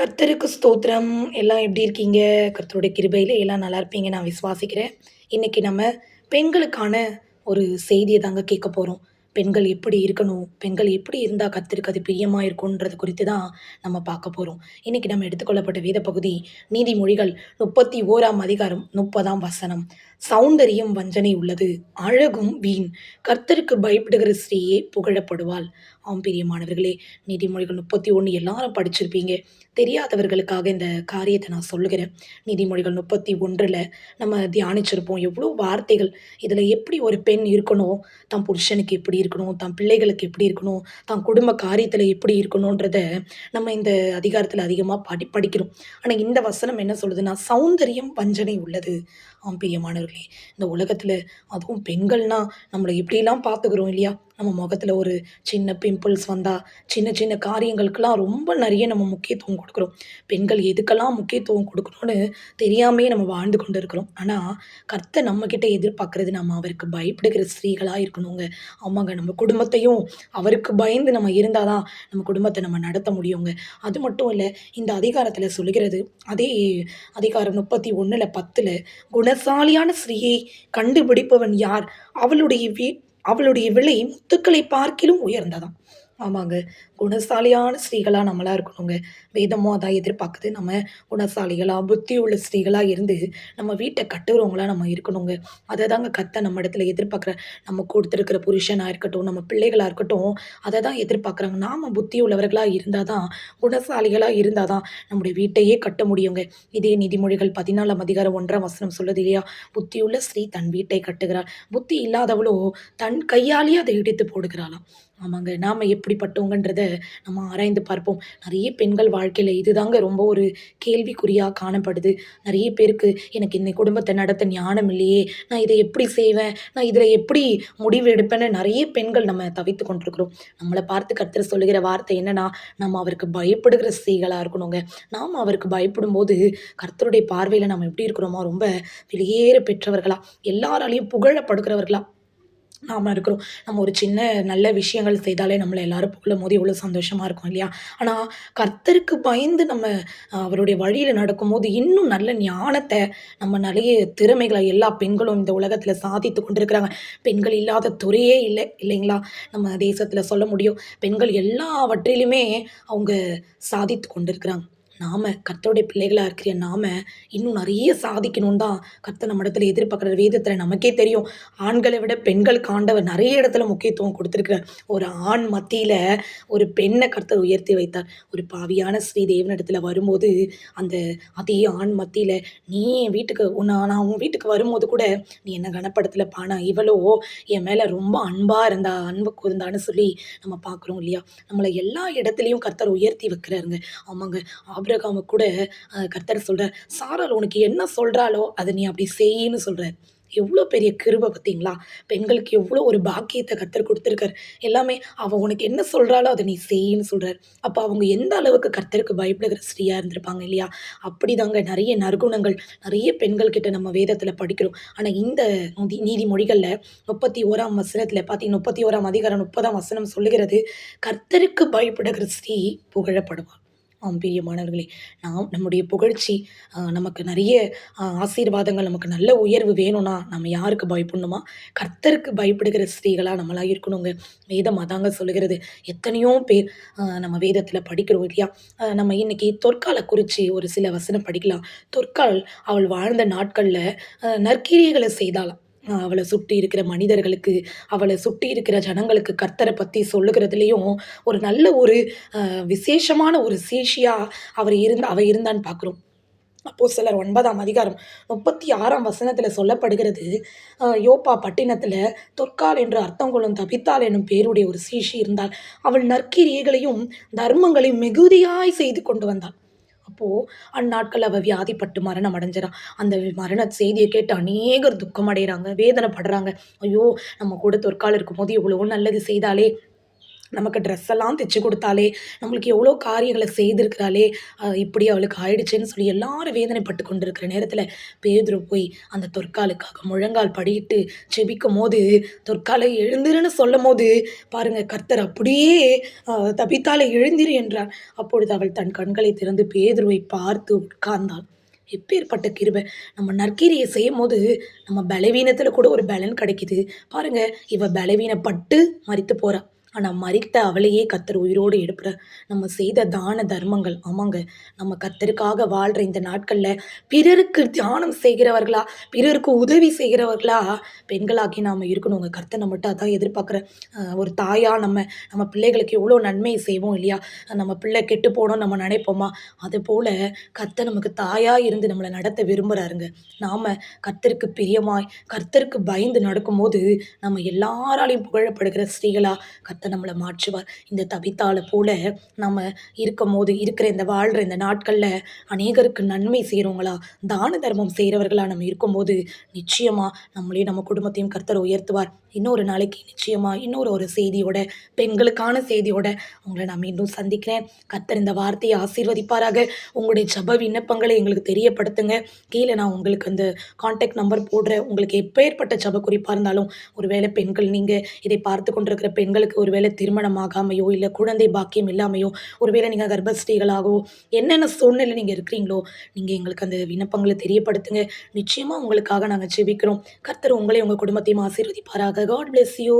கர்த்தருக்கு ஸ்தோத்திரம். எல்லாம் எப்படி இருக்கீங்க? கர்த்தருடைய கிருபையில் எல்லாம் நல்லா இருப்பீங்க நான் விசுவாசிக்கிறேன். இன்னைக்கு நம்ம பெண்களுக்கான ஒரு செய்தியை தாங்க கேட்க போகிறோம் பெண்கள் எப்படி இருக்கணும்? பெண்கள் எப்படி இருந்தால் கர்த்தருக்கு அது பிரியமாக இருக்கும்ன்றது குறித்து தான் நம்ம பார்க்க போகிறோம் இன்னைக்கு நம்ம எடுத்துக்கொள்ளப்பட்ட வேத பகுதி நீதிமொழிகள் 31ஆம் அதிகாரம் 30ஆம் வசனம். "சௌந்தரியம் வஞ்சனை உள்ளது, அழகும் வீண். கர்த்தருக்கு பயப்படுகிற ஸ்ரீயே புகழப்படுவாள்." ஆம் பிரியமானவர்களே, நீதிமொழிகள் 31 எல்லாரும் படிச்சிருப்பீங்க. தெரியாதவர்களுக்காக இந்த காரியத்தை நான் சொல்லுகிறேன். நீதிமொழிகள் 31ல நம்ம தியானிச்சிருப்போம். எவ்வளோ வார்த்தைகள். இதில் எப்படி ஒரு பெண் இருக்கணும்? தன் புருஷனுக்கு எப்படி இருக்கணும்? தன் பிள்ளைகளுக்கு எப்படி இருக்கணும்? தன் குடும்ப காரியத்தில் எப்படி இருக்கணுன்றத நம்ம இந்த அதிகாரத்தில் அதிகமாக படி படிக்கிறோம். ஆனால் இந்த வசனம் என்ன சொல்லுதுன்னா, "சௌந்தரியம் வஞ்சனை உள்ளது." ஆம் பிரியமானவர்களே, இந்த உலகத்தில் அதுவும் பெண்கள்னால் நம்மளை எப்படிலாம் பார்த்துக்கிறோம் இல்லையா? நம்ம முகத்தில் ஒரு சின்ன பிம்பிள்ஸ் வந்தால் சின்ன சின்ன காரியங்களுக்கெல்லாம் ரொம்ப நிறைய நம்ம முக்கியத்துவம் கொடுக்குறோம் பெண்கள் எதுக்கெல்லாம் முக்கியத்துவம் கொடுக்கணும்னு தெரியாமே நம்ம வாழ்ந்து கொண்டு இருக்கிறோம். ஆனால் கர்த்தர் நம்மக்கிட்ட எதிர்பார்க்குறது நம்ம அவருக்கு பயப்படுகிற ஸ்திரீகளாக இருக்கணுங்க. ஆமாங்க, நம்ம குடும்பத்தையும் அவருக்கு பயந்து நம்ம இருந்தால் தான் நம்ம குடும்பத்தை நம்ம நடத்த முடியுங்க. அது மட்டும் இல்லை இந்த அதிகாரத்தில் சொல்லுகிறது, அதே அதிகாரம் 31ல 10ல "குணசாலியான ஸ்ரீயை கண்டுபிடிப்பவன் யார்? அவளுடைய வீ அவளுடைய விலை முத்துக்களை பார்க்கிலும் உயர்ந்ததாம்." ஆமாங்க, குணசாலியான ஸ்திரீகளாக நம்மளா இருக்கணுங்க. வேதமும் அதான் எதிர்பார்க்குது. நம்ம குணசாலிகளாக புத்தி உள்ள ஸ்திரீகளாக இருந்து நம்ம வீட்டை கட்டுறவங்களா நம்ம இருக்கணுங்க. அதை தாங்க கத்தை நம்ம இடத்துல எதிர்பார்க்குற நம்ம கொடுத்துருக்கிற புருஷனாக இருக்கட்டும், நம்ம பிள்ளைகளாக இருக்கட்டும், அதை தான் எதிர்பார்க்குறாங்க. நாம் புத்தி உள்ளவர்களாக இருந்தால் தான், குணசாலிகளாக இருந்தால் தான் நம்முடைய வீட்டையே கட்ட முடியுங்க. இதே நீதிமொழிகள் 14ஆம் அதிகாரம் ஒன்றாம் வசனம் சொல்லுது இல்லையா? "புத்தியுள்ள ஸ்ரீ தன் வீட்டை கட்டுகிறாள். புத்தி இல்லாதவளோ தன் கையாலேயே அதை இடித்து போடுகிறாளாம்." ஆமாங்க, நாம் எப்படிப்பட்டவங்கன்றத நம்ம ஆராய்ந்து பார்ப்போம். நிறைய பெண்கள் வாழ்க்கையில் இதுதாங்க ரொம்ப ஒரு கேள்விக்குறியாக காணப்படுது. நிறைய பேருக்கு, "எனக்கு இந்த குடும்பத்தை நடத்த ஞானம் இல்லையே. நான் இதை எப்படி செய்வேன்? நான் இதில் எப்படி முடிவு எடுப்பேன்னு?" நிறைய பெண்கள் நம்ம தவித்து கொண்டிருக்கிறோம். நம்மளை பார்த்து கர்த்தர் சொல்லுகிற வார்த்தை என்னன்னா, நம்ம அவருக்கு பயப்படுகிற செய்களாக இருக்கணுங்க. நாம் அவருக்கு பயப்படும்போது, கர்த்தருடைய பார்வையில் நம்ம எப்படி இருக்கிறோமா? ரொம்ப வெளியேற பெற்றவர்களா, எல்லாராலையும் புகழப்படுகிறவர்களா நாம இருக்கிறோம். நம்ம ஒரு சின்ன நல்ல விஷயங்கள் செய்தாலே நம்மளை எல்லாரும் புகழும்போது எவ்வளோ சந்தோஷமா இருக்கும் இல்லையா? ஆனால் கர்த்தருக்கு பயந்து நம்ம அவருடைய வழியில் நடக்கும்போது, இன்னும் நல்ல ஞானத்தை நம்ம நிறைய திறமைகளை எல்லா பெண்களும் இந்த உலகத்தில் சாதித்து கொண்டிருக்கிறாங்க. பெண்கள் இல்லாத துறையே இல்லை இல்லைங்களா? நம்ம தேசத்தில் சொல்ல முடியும். பெண்கள் எல்லாவற்றிலுமே அவங்க சாதித்து கொண்டிருக்கிறாங்க. நாம் கர்த்தருடைய பிள்ளைகளாக இருக்கிற நாம, இன்னும் நிறைய சாதிக்கணும் தான் கர்த்தர் நம்ம இடத்துல எதிர்பார்க்குற வேதத்தில் நமக்கே தெரியும். ஆண்களை விட பெண்களுக்கு ஆண்டவர் நிறைய இடத்துல முக்கியத்துவம் குடுத்திருக்கிறார். ஒரு ஆண் மத்தியில் ஒரு பெண்ணை கர்த்தர் உயர்த்தி வைத்தார். ஒரு பாவியான ஸ்திரீ இடத்துல வரும்போது, அந்த அதே ஆண் மத்தியில் "நீ என் வீட்டுக்கு உன்ன நான் உன் வீட்டுக்கு வரும்போது கூட, நீ என்ன கனப்படத்தில் பானா இவளோ என் மேலே ரொம்ப அன்பாக இருந்தா, அன்பு கூர்ந்தான்னு" சொல்லி நம்ம பார்க்குறோம் இல்லையா? நம்மளை எல்லா இடத்துலையும் கர்த்தர் உயர்த்தி வைக்கிறாருங்க. ஆமாங்க, ஆபிரகாமுக்கு கூட கர்த்தர் சொல்கிறார் சாரால் உனக்கு என்ன சொல்கிறாளோ அதை நீ அப்படி செய்யின்னு" சொல்கிறார் எவ்வளோ பெரிய கிருபை பார்த்தீங்களா? பெண்களுக்கு எவ்வளோ ஒரு பாக்கியத்தை கர்த்தர் கொடுத்துருக்கார் எல்லாமே அவள் உனக்கு என்ன சொல்கிறாளோ அதை நீ செய்யின்னு சொல்கிறார் அப்போ அவங்க எந்த அளவுக்கு கர்த்தருக்கு பயப்படுகிற ஸ்ரீயாக இருந்திருப்பாங்க இல்லையா? அப்படி தாங்க நிறைய நற்குணங்கள், நிறைய பெண்கள்கிட்ட நம்ம வேதத்தில் படிக்கிறோம். ஆனால் இந்த நீதி மொழிகளில் முப்பத்தி ஓராம் வசனத்தில் பார்த்தீங்கன்னா 31ஆம் அதிகாரம் 30ஆம் வசனம் சொல்லுகிறது, "கர்த்தருக்கு பயப்படுகிற ஸ்ரீ புகழப்படுவாள்." ஆம் பிரியமானவர்களே, நாம் நம்முடைய புகழ்ச்சி நமக்கு நிறைய ஆசீர்வாதங்கள், நமக்கு நல்ல உயர்வு வேணும்னா, நம்ம யாருக்கு பயப்படணுமா? கர்த்தருக்கு பயப்படுகிற ஸ்திரீகளாக நம்மளா இருக்கணுங்க. வேதம் அதாங்க சொல்லுகிறது. எத்தனையோ பேர் நம்ம வேதத்தில் படிக்கிறோம் இல்லையா? நம்ம இன்னைக்கு தொற்காலை குறித்து ஒரு சில வசனம் படிக்கலாம். தொற்கால் அவள் வாழ்ந்த நாட்களில் அ செய்தாலாம் செய்தாளாம். அவளை சுட்டி சுற்றி இருக்கிற மனிதர்களுக்கு, அவளை சுற்றி இருக்கிற ஜனங்களுக்கு கர்த்தரை பற்றி சொல்லுகிறதுலேயும் ஒரு நல்ல ஒரு விசேஷமான ஒரு சேஷியாக அவர் இருந்த அவ இருந்தான்னு பார்க்குறோம் அப்போ சிலர் ஒன்பதாம் அதிகாரம் முப்பத்தி ஆறாம் வசனத்தில் சொல்லப்படுகிறது, யோப்பா பட்டினத்தில் தொற்காள் என்று அர்த்தம் கொள்ளும் தபித்தாள் என்னும் பேருடைய ஒரு சீஷி இருந்தாள். அவள் நற்கிரியைகளையும், தர்மங்களையும் மிகுதியாய் செய்து கொண்டு வந்தாள். அப்போது அந்நாட்கள் அவள் வியாதிப்பட்டு மரணம் அடைஞ்சிடா அந்த மரண செய்தியை கேட்டு அநேகர் துக்கம் அடைகிறாங்க வேதனைப்படுறாங்க. ஐயோ! நம்ம கூட தொற்காள் இருக்கும்போது எவ்வளோ நல்லது செய்தாலே நமக்கு ட்ரெஸ் எல்லாம் தைச்சு கொடுத்தாலே நம்மளுக்கு எவ்வளோ காரியங்களை செய்திருக்கிறாளே இப்படி அவளுக்கு ஆயிடுச்சுன்னு சொல்லி எல்லாரும் வேதனைப்பட்டு கொண்டிருக்கிற நேரத்தில் பேதுரு போய் அந்த தொற்காலுக்காக முழங்கால் படியிட்டு செபிக்கும் போது தொற்காலை எழுந்திருன்னு சொல்லும் போது பாருங்க கர்த்தர் அப்படியே தபித்தாலை எழுந்திரு என்றார். அப்பொழுது அவள் தன் கண்களை திறந்து பேதுருவை பார்த்து உட்கார்ந்தாள். எப்பேற்பட்ட கிருபை. நம்ம நற்கீரியை செய்யும் போது நம்ம பலவீனத்தில் கூட ஒரு பலன் கிடைக்குது. பாருங்க இவ பலவீனப்பட்டு மறித்து போகிறா ஆனால் மறித்த அவளையே கத்தர் உயிரோடு எடுப்புற நம்ம செய்த தான தர்மங்கள். ஆமாங்க. நம்ம கத்தருக்காக வாழ்கிற இந்த நாட்களில் பிறருக்கு தியானம் செய்கிறவர்களா பிறருக்கு உதவி செய்கிறவர்களா பெண்களாகி நாம் இருக்கணுங்க. கர்த்தனை மட்டும் அதான் எதிர்பார்க்குற ஒரு தாயாக நம்ம நம்ம பிள்ளைகளுக்கு எவ்வளோ நன்மை செய்வோம் இல்லையா? நம்ம பிள்ளை கெட்டு போனோம் நம்ம நினைப்போமா? அது போல் கர்த்தர் நமக்கு தாயாக இருந்து நம்மளை நடத்த விரும்புகிறாருங்க நாம் கர்த்தருக்கு பிரியமாய் கர்த்தருக்கு பயந்து நடக்கும்போது நம்ம எல்லாராலையும் புகழப்படுகிற ஸ்ரீகளா கர்த்தர் நம்மளை மாற்றுவார். இந்த தவித்தாளை போல நம்ம இருக்கும் போது இருக்கிற இந்த வாழ்கிற இந்த நாட்களில் அநேகருக்கு நன்மை செய்கிறவங்களா தான தர்மம் செய்கிறவர்களா நம்ம இருக்கும்போது நிச்சயமாக நம்மளையும் நம்ம குடும்பத்தையும் கர்த்தர் உயர்த்துவார். இன்னொரு நாளைக்கு நிச்சயமாக இன்னொரு ஒரு செய்தியோட பெண்களுக்கான செய்தியோட உங்களை நான் மீண்டும் சந்திக்கிறேன். கர்த்தர் இந்த வார்த்தையை ஆசீர்வதிப்பாராக. உங்களுடைய ஜப விண்ணப்பங்களை எங்களுக்கு தெரியப்படுத்துங்க. கீழே நான் உங்களுக்கு அந்த காண்டாக்ட் நம்பர் போடுறேன். உங்களுக்கு எப்பேற்பட்ட ஜப குறிப்பாக இருந்தாலும் ஒருவேளை பெண்கள் நீங்கள் இதை பார்த்து கொண்டிருக்கிற பெண்களுக்கு ஒரு ஒருவேளை திருமணம் ஆகாமையோ இல்லை குழந்தை பாக்கியம் இல்லாமையோ ஒருவேளை நீங்கள் கர்ப்பஸ்ரீகளாகவோ என்னென்ன சூழ்நிலை நீங்கள் இருக்கிறீங்களோ நீங்கள் எங்களுக்கு அந்த விண்ணப்பங்களை தெரியப்படுத்துங்க. நிச்சயமாக உங்களுக்காக நாங்கள் ஜெபிக்கிறோம். கர்த்தர் உங்களை உங்கள் குடும்பத்தையும் ஆசீர்வதிப்பாராக. God bless you